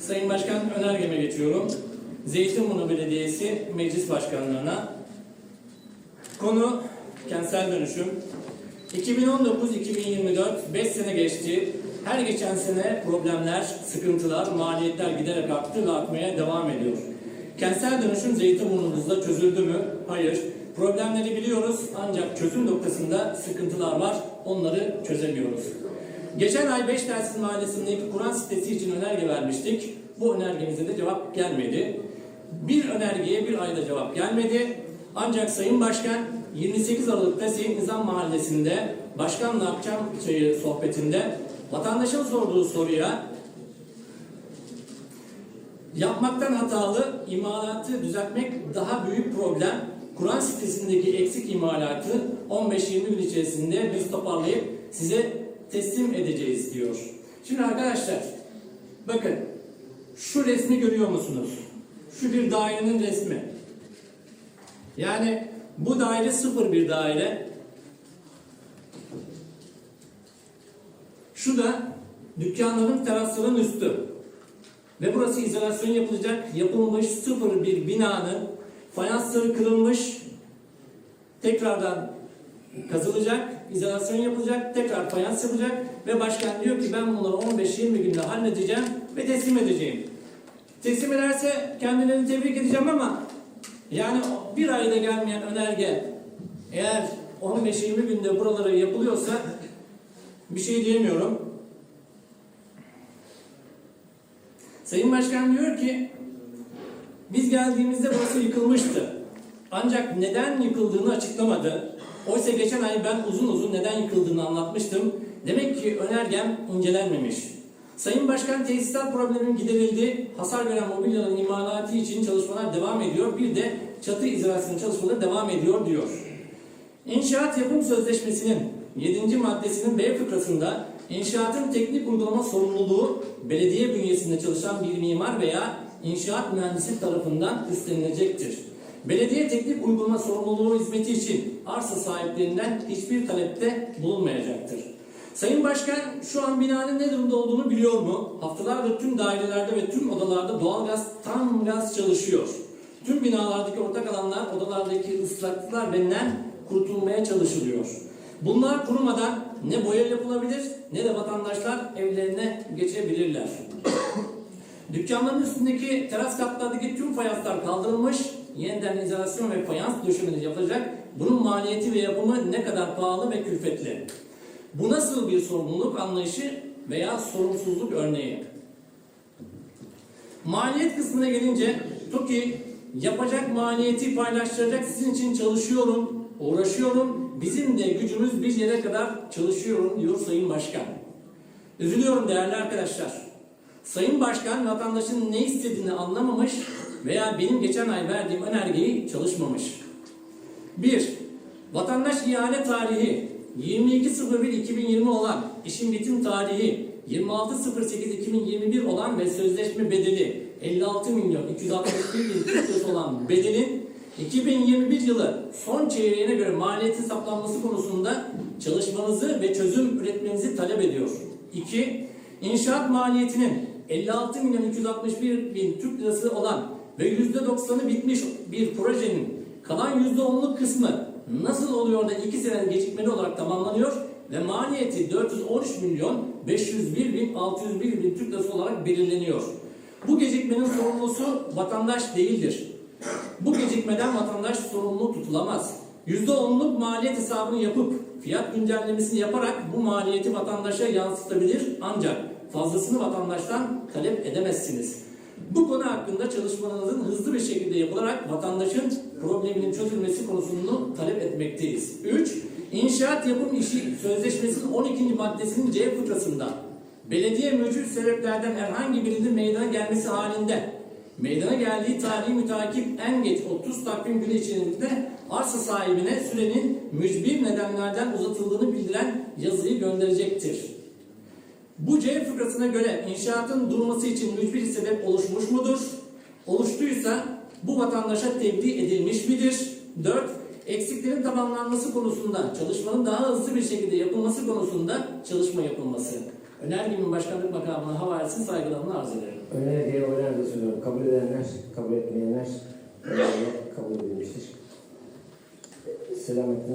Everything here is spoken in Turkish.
Sayın Başkan önergeme geçiyorum. Zeytinburnu Belediyesi Meclis Başkanlığına. Konu kentsel dönüşüm. 2019-2024 5 sene geçti. Her geçen sene problemler, sıkıntılar, maliyetler giderek arttı ve artmaya devam ediyor. Kentsel dönüşüm Zeytinburnu'muzda çözüldü mü? Hayır. Problemleri biliyoruz ancak çözüm noktasında sıkıntılar var. Onları çözemiyoruz. Geçen ay Beşdersiz Mahallesi'ndeki Kur'an sitesi için önerge vermiştik. Bu önergemize de cevap gelmedi. Bir önergeye bir ayda cevap gelmedi. Ancak Sayın Başkan 28 Aralık'ta Seyit Nizam Mahallesi'nde Başkanla Akşam Çayı sohbetinde vatandaşın sorduğu soruya yapmaktan hatalı imalatı düzeltmek daha büyük problem. Kur'an sitesindeki eksik imalatı 15-20 gün içerisinde biz toparlayıp size teslim edeceğiz diyor. Şimdi arkadaşlar bakın şu resmi görüyor musunuz? Şu bir dairenin resmi. Yani bu daire sıfır bir daire. Şu da dükkanların terasların üstü. Ve burası izolasyon yapılacak, yapılmış sıfır bir binanın fayansları kırılmış, tekrardan kazılacak, izolasyon yapılacak, tekrar fayans yapılacak ve başkan diyor ki ben bunları 15-20 günde halledeceğim ve teslim edeceğim. Teslim ederse kendilerini tebrik edeceğim ama yani bir ayda gelmeyen önerge eğer 15-20 günde buraları yapılıyorsa bir şey diyemiyorum. Sayın Başkan diyor ki biz geldiğimizde burası yıkılmıştı. Ancak neden yıkıldığını açıklamadı. Oysa geçen ay ben uzun uzun neden yıkıldığını anlatmıştım. Demek ki önergem incelenmemiş. Sayın Başkan tesisat probleminin giderildi. Hasar gören mobilyaların imalatı için çalışmalar devam ediyor. Bir de çatı izolasyonu çalışmaları devam ediyor diyor. İnşaat Yapım Sözleşmesi'nin 7. maddesinin B fıkrasında inşaatın teknik uygulama sorumluluğu belediye bünyesinde çalışan bir mimar veya inşaat mühendisi tarafından üstlenilecektir. Belediye teknik uygulama sorumluluğu hizmeti için arsa sahiplerinden hiçbir talepte bulunmayacaktır. Sayın Başkan şu an binanın ne durumda olduğunu biliyor mu? Haftalardır tüm dairelerde ve tüm odalarda doğalgaz tam gaz çalışıyor. Tüm binalardaki ortak alanlar, odalardaki ıslaklıklar ve nem kurutulmaya çalışılıyor. Bunlar kurumadan ne boya yapılabilir ne de vatandaşlar evlerine geçebilirler. Dükkanların üstündeki teras katlardaki tüm fayanslar kaldırılmış, yeniden izolasyon ve fayans döşemeleri yapılacak. Bunun maliyeti ve yapımı ne kadar pahalı ve külfetli. Bu nasıl bir sorumluluk anlayışı veya sorumsuzluk örneği? Maliyet kısmına gelince TOKİ yapacak maliyeti paylaştıracak sizin için çalışıyorum, uğraşıyorum. Bizim de gücümüz bir yere kadar çalışıyorum diyor Sayın Başkan. Üzülüyorum değerli arkadaşlar. Sayın Başkan vatandaşın ne istediğini anlamamış veya benim geçen ay verdiğim önergeyi çalışmamış. 1. Vatandaş ihale tarihi 22.01.2020 olan işin bitim tarihi 26.08.2021 olan ve sözleşme bedeli 56 milyon 261 bin Türk olan bedelin 2021 yılı son çeyreğine göre maliyeti hesaplanması konusunda çalışmanızı ve çözüm üretmenizi talep ediyor. 2. İnşaat maliyetinin 56 milyon 261 bin Türk lirası olan ve %90'ı bitmiş bir projenin kalan %10'luk kısmı nasıl oluyor da 2 sene gecikmeli olarak tamamlanıyor ve maliyeti 413 milyon 501 bin 601 bin Türk lirası olarak belirleniyor. Bu gecikmenin sorumlusu vatandaş değildir. Bu gecikmeden vatandaş sorumlu tutulamaz. %10'luk maliyet hesabını yapıp fiyat güncellemesini yaparak bu maliyeti vatandaşa yansıtabilir ancak fazlasını vatandaştan talep edemezsiniz. Bu konu hakkında çalışmalarınızın hızlı bir şekilde yapılarak vatandaşın probleminin çözülmesi konusunu talep etmekteyiz. 3. İnşaat yapım işi sözleşmesinin 12. maddesinin C fıkrasında belediye mevcut sebeplerden herhangi birinin meydana gelmesi halinde meydana geldiği tarihi mütakip en geç 30 takvim günü içerisinde arsa sahibine sürenin mücbir nedenlerden uzatıldığını bildiren yazıyı gönderecektir. Bu C fıkrasına göre inşaatın durması için mücbir sebep oluşmuş mudur? Oluştuysa bu vatandaşa tebliğ edilmiş midir? 4. Eksiklerin tamamlanması konusunda çalışmanın daha hızlı bir şekilde yapılması konusunda çalışma yapılması. Önergemin başkanlık makamına havalesi saygılarımla arz ederim. Önergeye oylarla sunuyorum. Kabul edenler, kabul etmeyenler önerge kabul edilmiştir. Selamettin